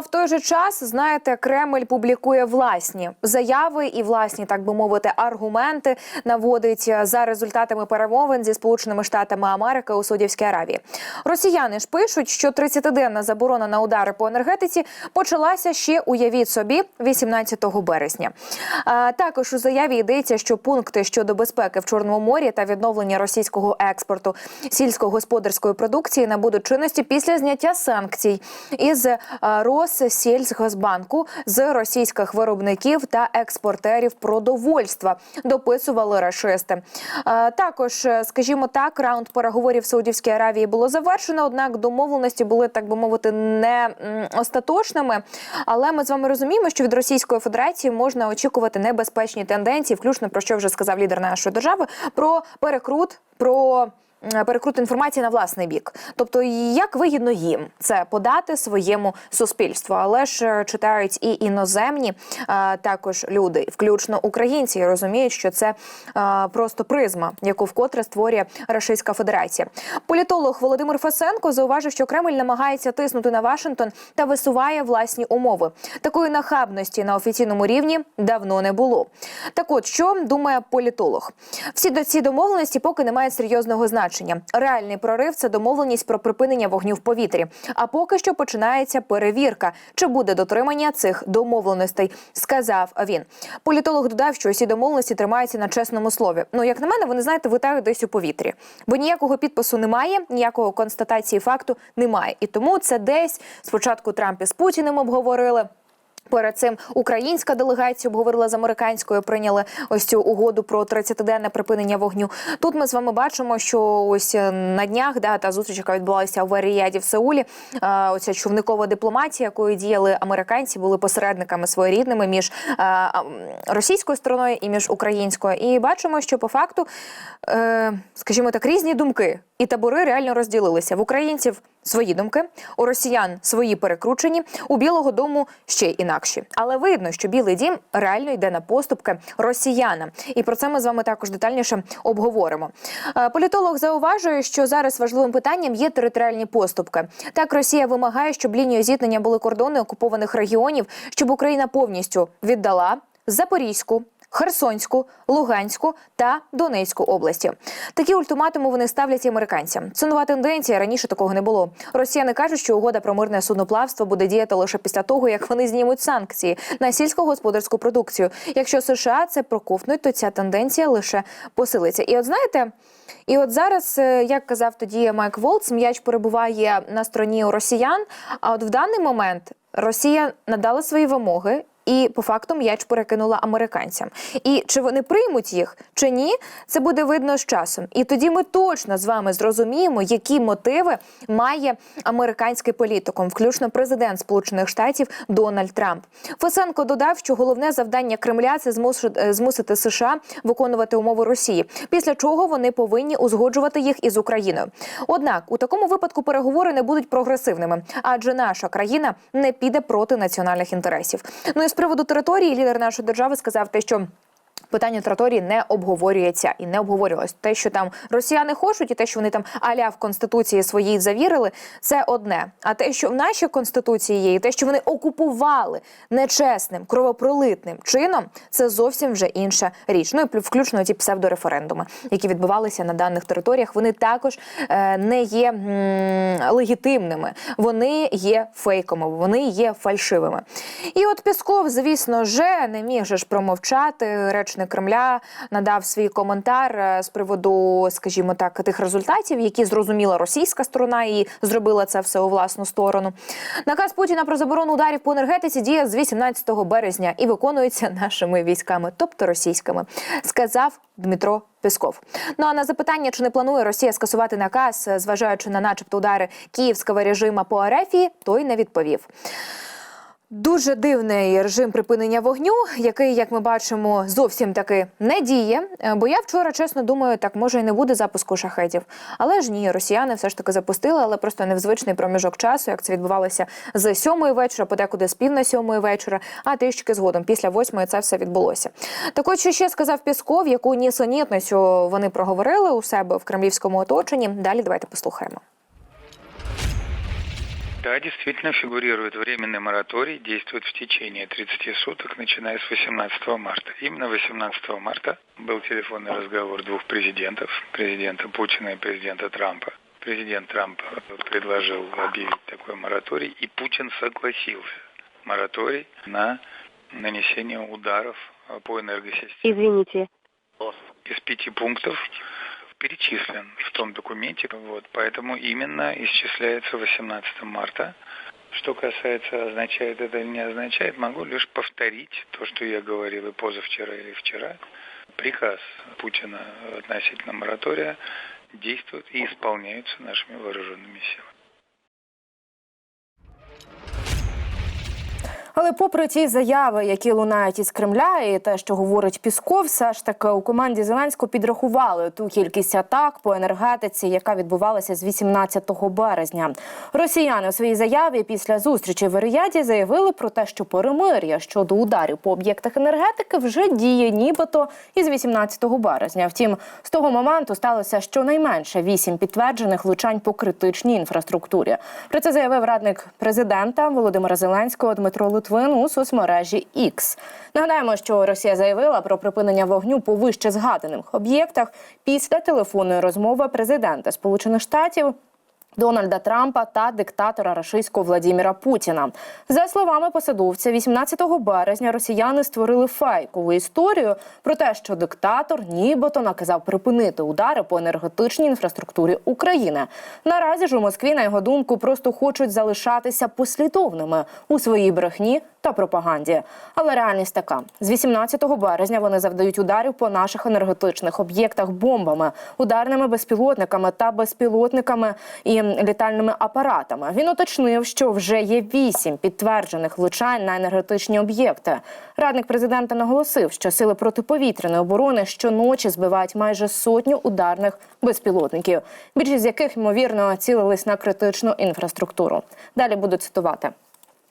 в той же час, знаєте, Кремль публікує власні заяви і власні, так би мовити, аргументи наводить е, за результатами перемовин зі Сполученими Штатами Америки у Саудівській Аравії. Росіяни ж пишуть, що 30-денна заборона на удари по енергетиці почалася ще уявіть собі 18 березня. А, також у заяві йдеться, що пункти щодо безпеки в Чорному морі та відновлення російського експорту сільськогосподарської продукції набудуть чинності після зняття санкцій із е, Россельхозбанку з російських виробників та експортерів продовольства. Дописували рашисти. Е, Також, е, скажімо так, раунд переговорів Саудівській Аравії було завершено однак домовленості були так би мовити не остаточними. Але ми з вами розуміємо, що від Російської Федерації можна очікувати небезпечні тенденції, включно про що вже сказав лідер нашої держави, про перекрут, про. М, Перекрут інформації на власний бік, тобто як вигідно їм це подати своєму суспільству, але ж е, читають і іноземні е, також люди, включно українці, і розуміють, що це е, просто призма, яку вкотре створює Російська Федерація. Політолог Володимир Фесенко зауважив, що Кремль намагається тиснути на Вашингтон та висуває власні умови. Такої нахабності на офіційному рівні давно не було. Так, от що думає політолог? Всі до ці домовленості поки не мають серйозного значення. Реальний прорив це домовленість про припинення вогню в повітрі. А поки що починається перевірка, чи буде дотримання цих домовленостей, сказав він. Політолог додав, що усі домовленості тримаються на чесному слові. Ну, як на мене, вони знаєте, витають десь у повітрі, бо ніякого підпису немає, ніякого констатації факту немає. І тому це десь спочатку Трамп із Путіним обговорили. Перед цим українська делегація обговорила з американською, прийняли ось цю угоду про 30-денне припинення вогню. Тут ми з вами бачимо, що ось е, на днях да та зустріч, яка відбулася в Ріяді в Сеулі. е, Оця човникова дипломатія, якою діяли американці, були посередниками своєрідними між е, російською стороною і між українською. І бачимо, що по факту, скажімо так, різні думки і табори реально розділилися в українців. Свої думки у росіян свої перекручені, у Білого Дому ще інакші. Але видно, що Білий Дім реально йде на поступки росіянам, і про це ми з вами також детальніше обговоримо. Е, Політолог зауважує, що зараз важливим питанням є територіальні поступки. Так, Росія вимагає, щоб лінією зіткнення були кордони окупованих регіонів, щоб Україна повністю віддала Запорізьку. Херсонську, Луганську та Донецьку області. Такі ультиматуми вони ставлять американцям. Це нова тенденція. Раніше такого не було. Росіяни кажуть, що угода про мирне судноплавство буде діяти лише після того, як вони знімуть санкції на сільськогосподарську продукцію. Якщо США це проковтнуть, то ця тенденція лише посилиться. І от знаєте. І от зараз, е, як казав тоді Майк Волц, м'яч перебуває на стороні росіян. А от в даний момент Росія надала свої вимоги. І по факту м'яч перекинула американцям. І чи вони приймуть їх, чи ні, це буде видно з часом. І тоді ми точно з вами зрозуміємо, які мотиви має американський політикум, включно президент Сполучених Штатів Дональд Трамп. Фесенко додав, що головне завдання Кремля це е, змусити США виконувати умови Росії, після чого вони повинні узгоджувати їх із Україною. Однак у такому випадку переговори не будуть прогресивними, адже наша країна не піде проти національних інтересів. Ну і з приводу території лідер нашої держави сказав те, що. Питання території не обговорюється і не обговорювалось. Те, що там росіяни хочуть, і те, що вони там аля в конституції своїй завірили, це одне. А те, що в нашій конституції є, і те, що вони окупували нечесним, кровопролитним чином, це зовсім вже інша річ. Ну і включно ті псевдореферендуми, які відбувалися на даних територіях. Вони також е, не є м, легітимними, вони є фейковими, вони є фальшивими. І от Пісков, звісно, вже не міг же ж промовчати. Речник Кремля надав свій коментар е, з приводу, скажімо так, тих результатів, які зрозуміла російська сторона і зробила це все у власну сторону. Наказ Путіна про заборону ударів по енергетиці діє з 18 березня і виконується нашими військами, тобто російськими, сказав Дмитро Пісков. Ну а на запитання, чи не планує Росія скасувати наказ, зважаючи на, начебто, удари київського режиму по Арефії, той не відповів. Дуже дивний режим припинення вогню, який, як ми бачимо, зовсім таки не діє. Е, Бо я вчора, чесно думаю, так може і не буде запуску шахедів. Але ж ні, росіяни все ж таки запустили, але просто не в звичний проміжок часу, як це відбувалося з сьомої вечора, подекуди з пів на сьомої вечора, а трішки згодом, після восьмої це все відбулося. Так от, що ще сказав Пісков, яку нісенітницю вони проговорили у себе в кремлівському оточенні. Далі давайте послухаємо. Да, действительно фигурирует временный мораторий, действует в течение 30 суток, начиная с 18 марта. Именно 18 марта был телефонный разговор двух президентов, президента Путина и президента Трампа. Президент Трамп предложил объявить такой мораторий, и Путин согласился. Мораторий на нанесение ударов по энергосистеме. Извините. Из пяти пунктов перечислен в том документе, вот, поэтому именно исчисляется 18 марта. Что касается, означает это или не означает, могу лишь повторить то, что я говорил и позавчера, или вчера. Приказ Путина относительно моратория действует и исполняется нашими вооруженными силами. Але попри ті заяви, які лунають із Кремля, і те, що говорить Пісков, все ж таки у команді Зеленського підрахували ту кількість атак по енергетиці, яка відбувалася з 18 березня. Росіяни у своїй заяві після зустрічі в Рияді заявили про те, що перемир'я щодо ударів по об'єктах енергетики вже діє, нібито із 18 березня. Втім, з того моменту сталося щонайменше вісім підтверджених влучань по критичній інфраструктурі. Про це заявив радник президента Володимира Зеленського Дмитро Литвин у соцмережі X. Нагадаємо, що Росія заявила про припинення вогню по вище згаданих об'єктах після телефонної розмови президента Сполучених Штатів. Дональда Трампа та диктатора рашистського Владіміра Путіна. За словами посадовця, 18 березня росіяни створили фейкову історію про те, що диктатор нібито наказав припинити удари по енергетичній інфраструктурі України. Наразі ж у Москві, на його думку, просто хочуть залишатися послідовними у своїй брехні та пропаганді. Але реальність така: з 18 березня вони завдають ударів по наших енергетичних об'єктах бомбами, ударними безпілотниками та безпілотниками і літальними апаратами. Він уточнив, що вже є вісім підтверджених влучань на енергетичні об'єкти. Радник президента наголосив, що сили протиповітряної оборони щоночі збивають майже сотню ударних безпілотників, більшість з яких ймовірно цілились на критичну інфраструктуру. Далі буду цитувати.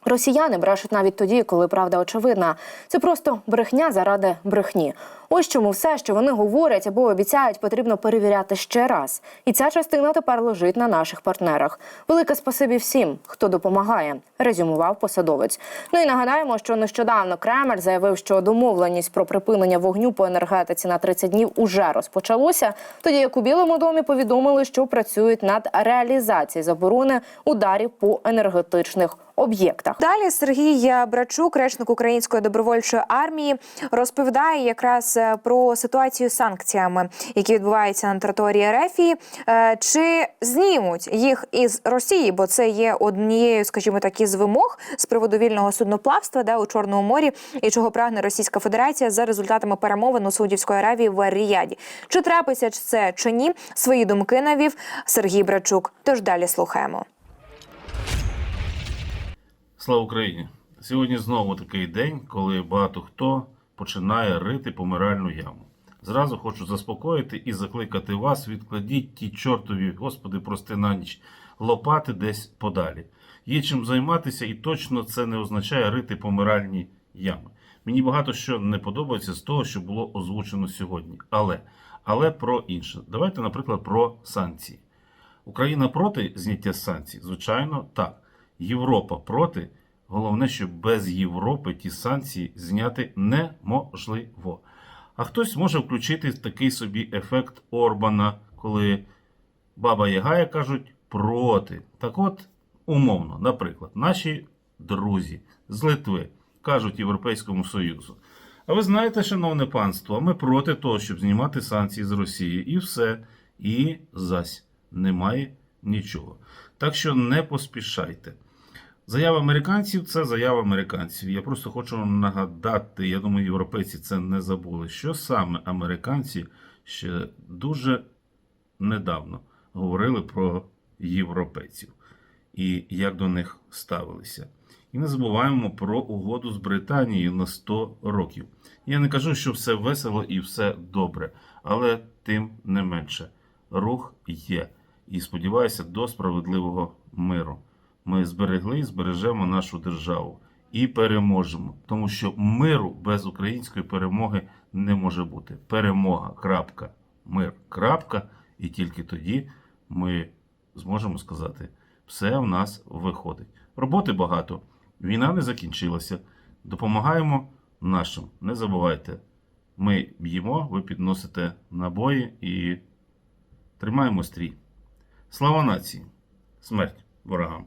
Росіяни брешуть навіть тоді, коли правда очевидна. Це просто брехня заради брехні. Ось чому все, що вони говорять або обіцяють, потрібно перевіряти ще раз. І ця частина тепер лежить на наших партнерах. Велике спасибі всім, хто допомагає, резюмував посадовець. Ну і нагадаємо, що нещодавно Кремль заявив, що домовленість про припинення вогню по енергетиці на 30 днів уже розпочалося. Тоді як у Білому домі повідомили, що працюють над реалізацією заборони ударів по енергетичних об'єктах. Далі Сергій Брачук, речник Української добровольчої армії, розповідає якраз про ситуацію з санкціями, які відбуваються на території Рефії. Е, Чи знімуть їх із Росії? Бо це є однією, скажімо так, із вимог з приводу вільного судноплавства да, у Чорному морі, і чого прагне Російська Федерація за результатами перемовин у Саудівської Аравії в Ріяді. Чи трапиться це чи ні? Свої думки навів Сергій Брачук. Тож далі слухаємо. Слава Україні! Сьогодні знову такий день, коли багато хто починає рити помиральну яму. Зразу хочу заспокоїти і закликати вас, відкладіть ті чортові, Господи, прости на ніч, лопати десь подалі. Є чим займатися, і точно це не означає рити помиральні ями. Мені багато що не подобається з того, що було озвучено сьогодні. Але, але про інше. Давайте, наприклад, про санкції. Україна проти зняття санкцій? Звичайно, так. Європа проти. Головне, що без Європи ті санкції зняти неможливо. А хтось може включити такий собі ефект Орбана, коли Баба Яга, як кажуть, проти. Так от, умовно, наприклад, наші друзі з Литви кажуть Європейському Союзу. А ви знаєте, шановне панство, ми проти того, щоб знімати санкції з Росії. І все. І зась немає нічого. Так що не поспішайте. Заява американців це заява американців. Я просто хочу вам нагадати, я думаю, європейці це не забули, що саме американці ще дуже недавно говорили про європейців і як до них ставилися. І не забуваємо про угоду з Британією на 100 років. Я не кажу, що все весело і все добре, але тим не менше рух є. І сподіваюся до справедливого миру. Ми зберегли і збережемо нашу державу і переможемо, тому що миру без української перемоги не може бути. Перемога. Крапка. Мир. Крапка. І тільки тоді ми зможемо сказати все в нас виходить. Роботи багато, війна не закінчилася. Допомагаємо нашим. Не забувайте, ми б'ємо, ви підносите набої і тримаємо стрій. Слава нації! Смерть ворогам!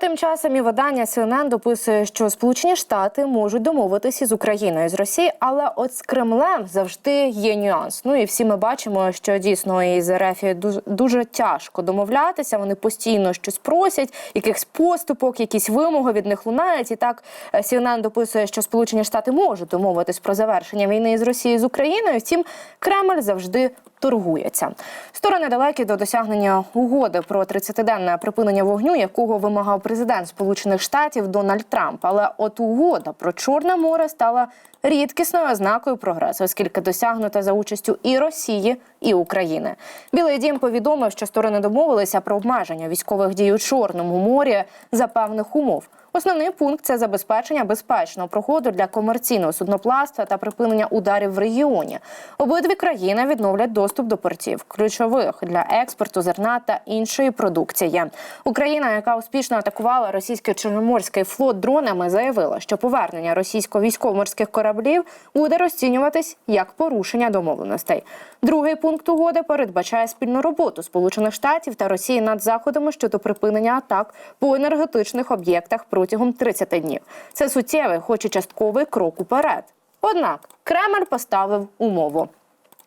Тим часом і видання CNN дописує, що Сполучені Штати можуть домовитися з Україною з Росії, але от з Кремлем завжди є нюанс. Ну і всі ми бачимо, що дійсно із РФ дуже, дуже тяжко домовлятися. Вони постійно щось просять, якихось поступок, якісь вимоги від них лунають. І так е, CNN дописує, що Сполучені Штати можуть домовитись про завершення війни з Росією з Україною. Втім, Кремль завжди торгується. Сторони далекі до досягнення угоди про 30-денне припинення вогню, якого вимагав президент Сполучених Штатів Дональд Трамп. Але от угода про Чорне море стала рідкісною ознакою прогресу, оскільки досягнута за участю і Росії, і України. Білий дім повідомив, що сторони домовилися про обмеження військових дій у Чорному морі за певних умов. Основний пункт це забезпечення безпечного проходу для комерційного судноплавства та припинення ударів в регіоні. Обидві країни відновлять доступ до портів, ключових для експорту зерна та іншої продукції. Україна, яка успішно атакувала російський чорноморський флот дронами, заявила, що повернення російсько-військово-морських кораблів буде розцінюватись як порушення домовленостей. Другий пункт угоди передбачає спільну роботу Сполучених Штатів та Росії над заходами щодо припинення атак по енергетичних об'єктах протягом 30 днів. Це суттєвий, хоч і частковий крок уперед. Однак Кремль поставив умову.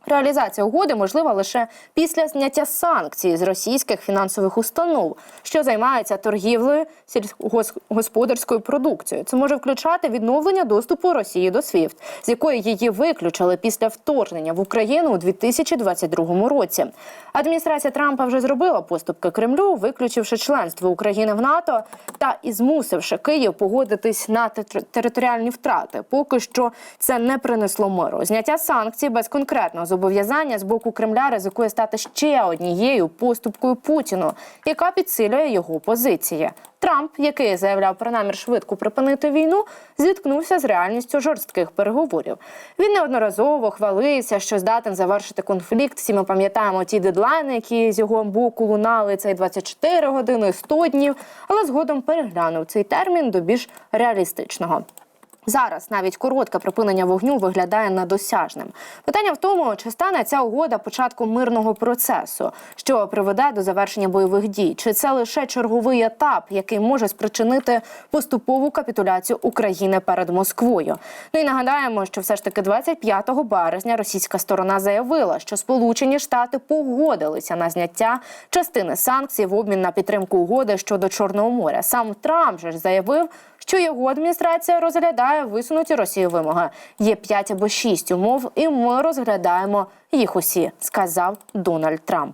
Реалізація угоди можлива лише після зняття санкцій з російських фінансових установ, що займаються торгівлею сільськогосподарською продукцією. Це може включати відновлення доступу Росії до SWIFT, з якої її виключили після вторгнення в Україну у 2022 році. Адміністрація Трампа вже зробила поступки Кремлю, виключивши членство України в НАТО та і змусивши Київ погодитись на територіальні втрати. Поки що це не принесло миру. Зняття санкцій без конкретного зобов'язання з боку Кремля ризикує стати ще однією поступкою Путіну, яка підсилює його позиції. Трамп, який заявляв про намір швидко припинити війну, зіткнувся з реальністю жорстких переговорів. Він неодноразово хвалився, що здатен завершити конфлікт. Всі ми пам'ятаємо ті дедлайни, які з його боку лунали цей 24 години, 100 днів, але згодом переглянув цей термін до більш реалістичного. Зараз навіть коротке припинення вогню виглядає недосяжним. Питання в тому, чи стане ця угода початком мирного процесу, що приведе до завершення бойових дій, чи це лише черговий етап, який може спричинити поступову капітуляцію України перед Москвою. Ну і нагадаємо, що все ж таки 25 березня російська сторона заявила, що Сполучені Штати погодилися на зняття частини санкцій в обмін на підтримку угоди щодо Чорного моря. Сам Трамп же ж заявив, що його адміністрація розглядає висунуті Росії вимоги. Є п'ять або шість умов, і ми розглядаємо їх усі, сказав Дональд Трамп.